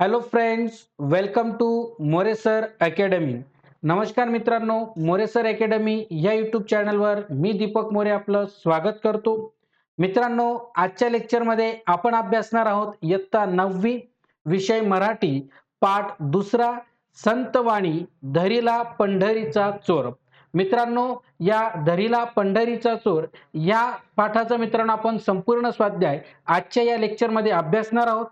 Hello friends welcome to More sir academy नमस्कार मित्रांनो मोरेसर academy या यूट्यूब चॅनलवर मी दीपक मोरे आपलं स्वागत करतो. मित्रांनो आजच्या लेक्चरमध्ये आपण अभ्यासणार आहोत इयत्ता नववी विषय मराठी पाठ दुसरा संतवाणी धरीला पंढरीचा चोर. मित्रांनो या धरीला पंढरीचा चोर या पाठाचा मित्रांनो आपण संपूर्ण स्वाध्याय आजच्या या लेक्चरमध्ये अभ्यासणार आहोत.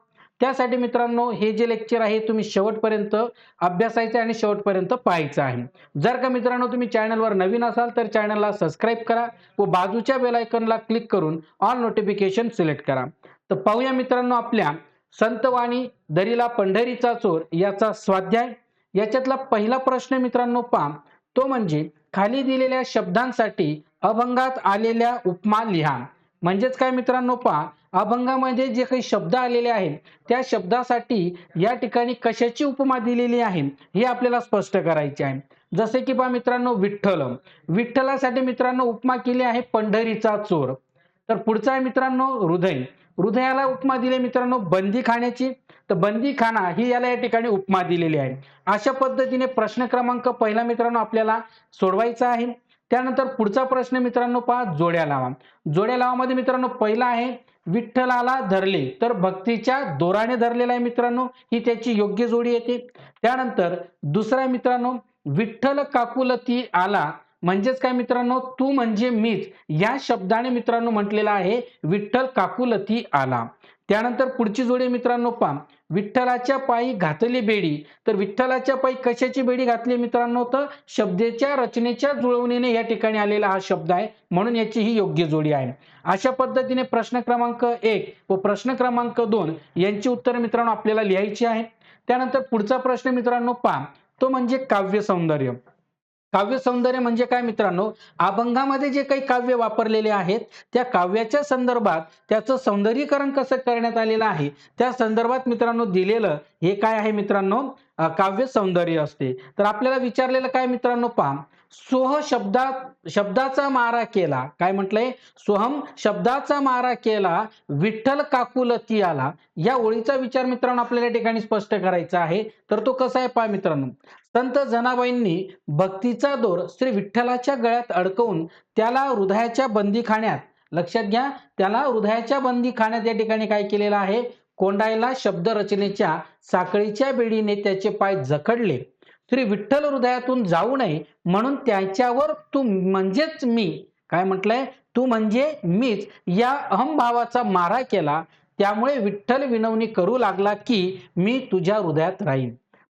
त्यासाठी मित्रांनो हे जे लेक्चर आहे तुम्ही शेवटपर्यंत अभ्यासायचं आणि शेवटपर्यंत पाहायचं आहे. जर का मित्रांनो तुम्ही चॅनलवर नवीन असाल तर चॅनलला सबस्क्राईब करा व बाजूच्या बेलायकनला क्लिक करून ऑल नोटिफिकेशन सिलेक्ट करा. तर पाहूया मित्रांनो आपल्या संतवाणी दरीला पंढरीचा चोर याचा स्वाध्याय. याच्यातला पहिला प्रश्न मित्रांनो पहा. तो म्हणजे खाली दिलेल्या शब्दांसाठी अभंगात आलेल्या उपमा लिहा. म्हणजेच काय मित्रांनो पहा? अभंगामध्ये जे काही शब्द आलेले आहेत त्या शब्दासाठी या ठिकाणी कशाची उपमा दिलेली आहे हे आपल्याला स्पष्ट करायचे आहे. जसे की पहा मित्रांनो विठ्ठल विठ्ठलासाठी मित्रांनो उपमा केली आहे पंढरीचा चोर. तर पुढचा आहे मित्रांनो हृदय. हृदयाला उपमा दिली मित्रांनो बंदी खाण्याची. तर बंदी खाना ही याला या ठिकाणी उपमा दिलेली आहे. अशा पद्धतीने प्रश्न क्रमांक पहिला मित्रांनो आपल्याला सोडवायचा आहे. त्यानंतर पुढचा प्रश्न मित्रांनो पहा जोड्या लावा. जोड्या लावामध्ये मित्रांनो पहिला आहे विठ्ठलाला धरले तर भक्तीच्या दोराने धरलेला आहे मित्रांनो ही त्याची योग्य जोडी येते. त्यानंतर दुसरा मित्रांनो विठ्ठल काकुलती आला. म्हणजेच काय मित्रांनो तू म्हणजे मीच. या शब्दाने मित्रांनो म्हटलेला आहे विठ्ठल काकुलती आला. त्यानंतर पुढची जोडी मित्रांनो पहा विठ्ठलाच्या पायी घातली बेडी. तर विठ्ठलाच्या पायी कशाची बेडी घातली मित्रांनो? तर शब्देच्या रचनेच्या जुळवणीने या ठिकाणी आलेला हा शब्द आहे. म्हणून याची ही योग्य जोडी आहे. अशा पद्धतीने प्रश्न क्रमांक एक व प्रश्न क्रमांक दोन यांची उत्तर मित्रांनो आपल्याला लिहायची आहे त्यानंतर पुढचा प्रश्न मित्रांनो पहा तो म्हणजे काव्य सौंदर्य. काव्य सौंदर्य म्हणजे काय मित्रांनो? अभंगामध्ये जे काही काव्य वापरलेले आहेत त्या काव्याच्या संदर्भात त्याचं सौंदर्यीकरण कसं करण्यात आलेलं आहे? त्या संदर्भात मित्रांनो दिलेलं हे काय आहे मित्रांनो? काव्य सौंदर्य असते. तर आपल्याला विचारलेलं काय मित्रांनो पहा. सोह शब्दा शब्दाचा मारा केला. काय म्हटलंय? सोहम शब्दाचा मारा केला विठ्ठल काकुलती आला. या ओळीचा विचार मित्रांनो आपल्याला ठिकाणी स्पष्ट करायचा आहे. तर तो कसा आहे पहा मित्रांनो. संत जनाबाईंनी भक्तीचा दोर श्री विठ्ठलाच्या गळ्यात अडकवून त्याला हृदयाच्या बंदीखान्यात लक्षात घ्या त्याला हृदयाच्या बंदी खाण्यात या ठिकाणी काय केलेलं आहे? कोंडायला शब्दरचनेच्या साखळीच्या बेडीने त्याचे पाय जखडले. श्री विठ्ठल हृदयातून जाऊ नये म्हणून त्याच्यावर तू म्हणजेच मी. काय म्हटलंय? तू म्हणजे मीच. या अहमभावाचा मारा केला. त्यामुळे विठ्ठल विनवणी करू लागला की मी तुझ्या हृदयात राहीन.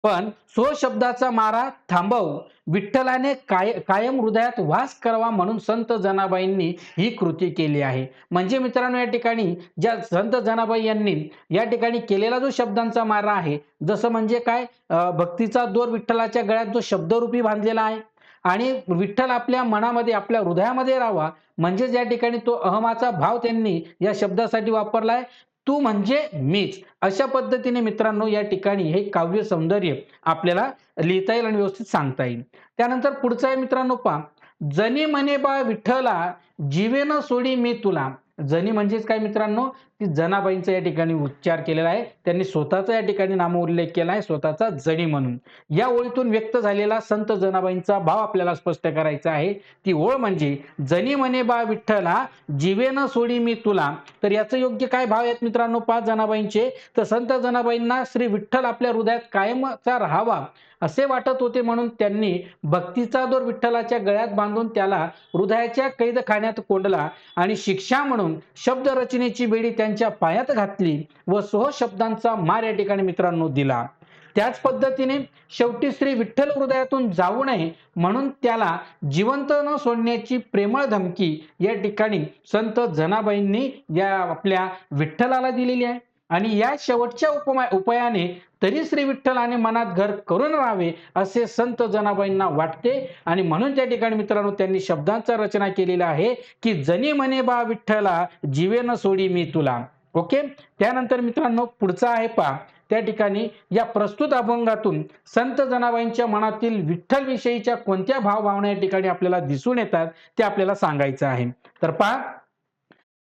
पण सो शब्दाचा मारा थांबव. विठ्ठलाने काय कायम हृदयात वास करावा म्हणून संत जनाबाईंनी ही कृती केली आहे. म्हणजे मित्रांनो या ठिकाणी ज्या संत जनाबाई यांनी या ठिकाणी केलेला जो शब्दांचा मारा आहे जसं म्हणजे काय भक्तीचा दोर विठ्ठलाच्या गळ्यात जो शब्दरूपी बांधलेला आहे आणि विठ्ठल आपल्या मनामध्ये आपल्या हृदयामध्ये राहावा म्हणजेच या ठिकाणी तो अहमाचा भाव त्यांनी या शब्दासाठी वापरलाय. तू म्हणजे मीच. अशा पद्धतीने मित्रांनो या ठिकाणी हे काव्य सौंदर्य आपल्याला लिहिता येईल आणि व्यवस्थित सांगता येईल. त्यानंतर पुढचं आहे मित्रांनो पा जनी म्हणे बा विठ्ठला जीवेन सोडी मी तुला. जनी म्हणजेच काय मित्रांनो? की जनाबाईंचा या ठिकाणी उच्चार केलेला आहे. त्यांनी स्वतःचा या ठिकाणी नामोल्लेख केला आहे स्वतःचा जणी म्हणून. या ओळीतून व्यक्त झालेला संत जनाबाईंचा भाव आपल्याला स्पष्ट करायचा आहे. ती ओळ म्हणजे जनी म्हणे बा विठ्ठला जीवेन सोडी मी तुला. तर याचं योग्य काय भाव आहेत मित्रांनो? पाच जनाबाईंचे. तर संत जनाबाईंना श्री विठ्ठल आपल्या हृदयात कायमचा राहावा असे वाटत होते म्हणून त्यांनी भक्तीचा दोर विठ्ठलाच्या गळ्यात बांधून त्याला हृदयाच्या कैदखान्यात कोंडला. आणि शिक्षा म्हणून शब्दरचनेची बेडी त्या त्यांच्या पायात घातली व सोह शब्दांचा मार या ठिकाणी मित्रांनो दिला. त्याच पद्धतीने शेवटी श्री विठ्ठल हृदयातून जाऊ नये म्हणून त्याला जिवंत न सोडण्याची प्रेमळ धमकी या ठिकाणी संत जनाबाईंनी या आपल्या विठ्ठलाला दिलेली आहे. आणि या शेवटच्या उपमा उपायाने तरी श्री विठ्ठलाने मनात घर करून राहावे असे संत जनाबाईंना वाटते. आणि म्हणून त्या ठिकाणी मित्रांनो त्यांनी शब्दांचा रचना केलेला आहे की जनी म्हणे बा विठ्ठला जीवे न सोडी मी तुला. ओके? त्यानंतर मित्रांनो पुढचा आहे पा त्या ठिकाणी या प्रस्तुत अभंगातून संत जनाबाईंच्या मनातील विठ्ठल विषयीच्या कोणत्या भावभावना या ठिकाणी आपल्याला दिसून येतात ते आपल्याला सांगायचं आहे. तर पहा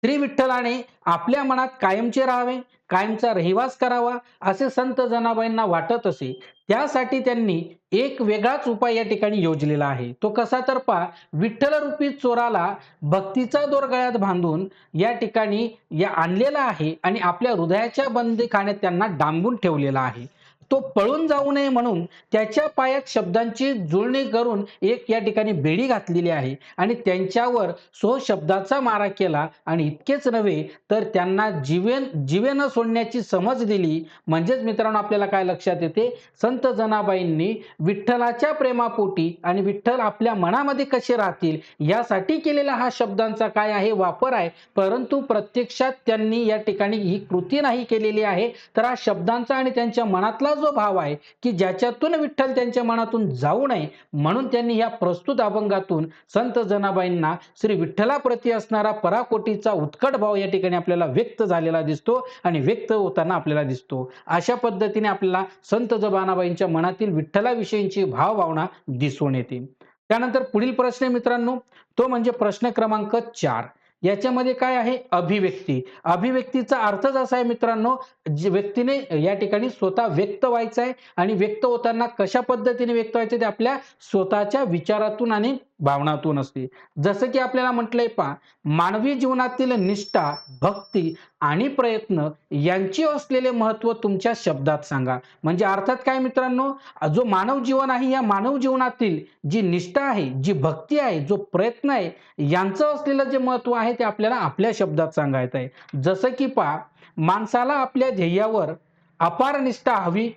श्री विठ्ठलाने आपल्या मनात कायमचे राहावे कायमचा रहिवास करावा असे संत जनाबाईंना वाटत असे. त्यासाठी त्यांनी एक वेगळाच उपाय या ठिकाणी योजलेला आहे. तो कसा तर पा विठ्ठल रूपी चोराला भक्तीचा दोर गळ्यात बांधून या ठिकाणी या आणलेला आहे आणि आपल्या हृदयाच्या बंदी खाण्यात त्यांना डांबून ठेवलेला आहे. तो पळून जाऊ नये म्हणून त्याच्या पायात शब्दांची जुळणी करून एक या ठिकाणी बेडी घातलेली आहे. आणि त्यांच्यावर सो शब्दाचा मारा केला. आणि इतकेच नव्हे तर त्यांना जीवेन जीवे न सोडण्याची समज दिली. म्हणजेच मित्रांनो आपल्याला काय लक्षात येते? संत जनाबाईंनी विठ्ठलाच्या प्रेमापोटी आणि विठ्ठल आपल्या मनामध्ये कसे राहतील यासाठी केलेला हा शब्दांचा काय आहे? वापर आहे. परंतु प्रत्यक्षात त्यांनी या ठिकाणी ही कृती नाही केलेली आहे. तर हा शब्दांचा आणि त्यांच्या मनातला जो भाव आहे की ज्याच्यातून विठ्ठल त्यांच्या मनातून जाऊ नये म्हणून त्यांनी या प्रस्तुत अभंगातून संत जनाबाईंना श्री विठ्ठलाप्रती असणारा पराकोटीचा उत्कट भाव या ठिकाणी आपल्याला व्यक्त झालेला दिसतो आणि व्यक्त होताना आपल्याला दिसतो. अशा पद्धतीने आपल्याला संत जबानाबाईंच्या मनातील विठ्ठलाविषयीची भावभावना दिसून येते. त्यानंतर पुढील प्रश्न मित्रांनो तो म्हणजे प्रश्न क्रमांक चार. याच्यामध्ये काय आहे? अभिव्यक्ती. अभिव्यक्तीचा अर्थच असा आहे मित्रांनो जे व्यक्तीने या ठिकाणी स्वतः व्यक्त व्हायचं आहे आणि व्यक्त होताना कशा पद्धतीने व्यक्त व्हायचं ते आपल्या स्वतःच्या विचारातून आणि भावनातून असते. जसं की आपल्याला म्हटलंय पा मानवी जीवनातील निष्ठा भक्ती आणि प्रयत्न यांचे असलेले महत्त्व तुमच्या शब्दात सांगा. म्हणजे अर्थात काय मित्रांनो? जो मानव जीवन आहे या मानव जीवनातील जी निष्ठा आहे जी भक्ती आहे जो प्रयत्न आहे यांचं असलेलं जे महत्त्व आहे ते आपल्याला आपल्या शब्दात सांगायचं आहे जसं की पा माणसाला आपल्या ध्येयावर अपार निष्ठा हवी.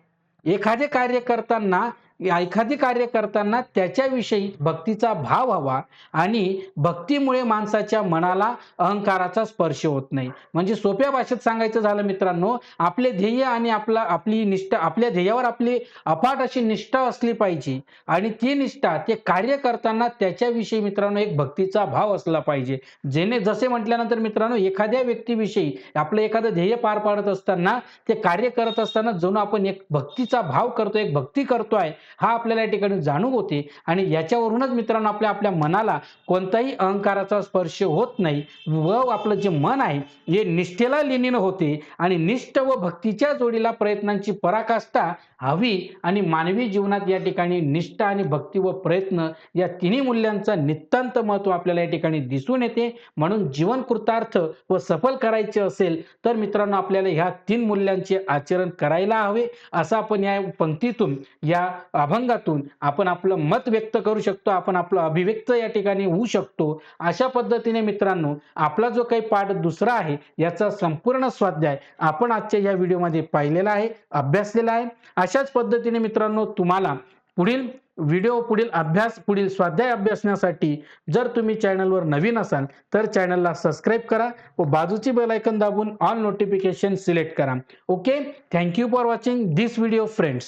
एखादे कार्य करताना एखादे कार्य करताना त्याच्याविषयी भक्तीचा भाव हवा आणि भक्तीमुळे माणसाच्या मनाला अहंकाराचा स्पर्श होत नाही. म्हणजे सोप्या भाषेत सांगायचं झालं मित्रांनो आपले ध्येय आणि आपला आपली निष्ठा आपल्या ध्येयावर आपली अपाट अशी निष्ठा असली पाहिजे आणि ती निष्ठा ते कार्य करताना त्याच्याविषयी मित्रांनो एक भक्तीचा भाव असला पाहिजे. जेणे जसे म्हटल्यानंतर मित्रांनो एखाद्या व्यक्तीविषयी आपलं एखादं ध्येय पार पाडत असताना ते कार्य करत असताना जणू आपण एक भक्तीचा भाव करतो एक भक्ती करतोय हा आपल्याला या ठिकाणी जाणून होते. आणि याच्यावरूनच मित्रांनो आपल्या आपल्या मनाला कोणताही अहंकाराचा स्पर्श होत नाही व आपलं जे मन आहे हे निष्ठेला लिनीन होते. आणि निष्ठ व भक्तीच्या जोडीला प्रयत्नांची पराकाष्ठा हवी आणि मानवी जीवनात या ठिकाणी निष्ठा आणि भक्ती व प्रयत्न या तिन्ही मूल्यांचा नितांत महत्त्व आपल्याला या ठिकाणी दिसून येते. म्हणून जीवन कृतार्थ व सफल करायचे असेल तर मित्रांनो आपल्याला ह्या तीन मूल्यांचे आचरण करायला हवे. असं आपण या पंक्तीतून या अभंगातून आपण आपलं मत व्यक्त करू शकतो आपण आपलं अभिव्यक्त या ठिकाणी होऊ शकतो. अशा पद्धतीने मित्रांनो आपला जो काही पाठ दुसरा आहे याचा संपूर्ण स्वाध्याय आपण आजच्या या व्हिडिओमध्ये पाहिलेला आहे अभ्यासलेला आहे. अशाच पद्धतीने मित्रांनो तुम्हाला पुढील व्हिडिओ पुढील अभ्यास पुढील स्वाध्याय अभ्यासण्यासाठी जर तुम्ही चॅनलवर नवीन असाल तर चॅनलला सबस्क्राईब करा व बाजूची बेलायकन दाबून ऑल नोटिफिकेशन सिलेक्ट करा. Okay? Thank you for watching this video friends.